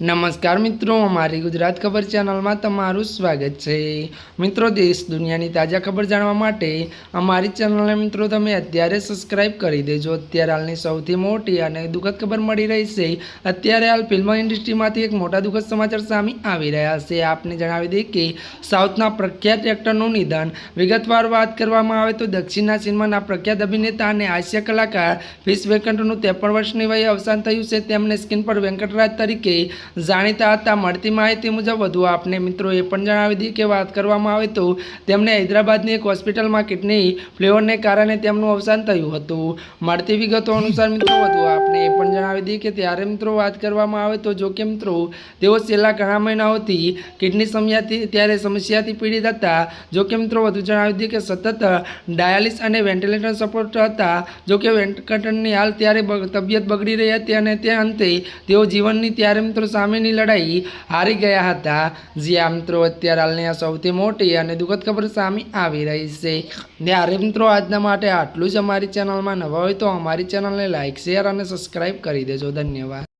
નમસ્કાર મિત્રો, અમારી ગુજરાત ખબર ચેનલમાં તમારું સ્વાગત છે. મિત્રો, દેશ દુનિયાની તાજા ખબર જાણવા માટે અમારી ચેનલને મિત્રો તમે અત્યારે સબસ્ક્રાઇબ કરી દેજો. અત્યારે હાલની સૌથી મોટી અને દુઃખદ ખબર મળી રહી છે. અત્યારે હાલ ફિલ્મ ઇન્ડસ્ટ્રીમાંથી એક મોટા દુઃખદ સમાચાર સામે આવી રહ્યા છે. આપને જણાવી દઈએ કે સાઉથના પ્રખ્યાત એક્ટરનું નિધન વિગતવાર વાત કરવામાં આવે તો દક્ષિણના સિનેમાના પ્રખ્યાત અભિનેતા અને હાસ્ય કલાકાર ફિશ વેંકટનું ત્રેપન વર્ષની વયે અવસાન થયું છે. તેમને સ્ક્રીન પર વેંકટરાજ તરીકે જાણીતા હતા. મળતી માહિતી મુજબ વધુ આપને મિત્રો એ પણ જણાવી દીધી કે વાત કરવામાં આવે તો તેમને હૈદરાબાદની એક હોસ્પિટલમાં કિડની ફ્લેવરને કારણે તેમનું અવસાન થયું હતું. મળતી વિગતો અનુસાર મિત્રો વધુ આપને એ પણ જણાવી દીધી કે ત્યારે મિત્રો વાત કરવામાં આવે તો જો કે મિત્રો તેઓ છેલ્લા ઘણા મહિનાઓથી કિડની સમસ્યાથી ત્યારે સમસ્યાથી પીડિત હતા. જો કે મિત્રો વધુ જણાવી દીધી કે સતત ડાયાલિસ અને વેન્ટિલેટર સપોર્ટ હતા. જો કે વેન્ટિલેટરની હાલ ત્યારે તબિયત બગડી રહી હતી અને તે અંતે તેઓ જીવનની ત્યારે મિત્રો સામેની લડાઈ હારી ગયા હતા. જ્યાં મિત્રો, અત્યારે હાલની સૌથી મોટી અને દુઃખદ ખબર સામે આવી રહી છે. ત્યારે મિત્રો, આજના માટે આટલું જ અમારી ચેનલમાં નવા હોય તો અમારી ચેનલને લાઇક શેર અને સબસ્ક્રાઈબ કરી દેજો. ધન્યવાદ.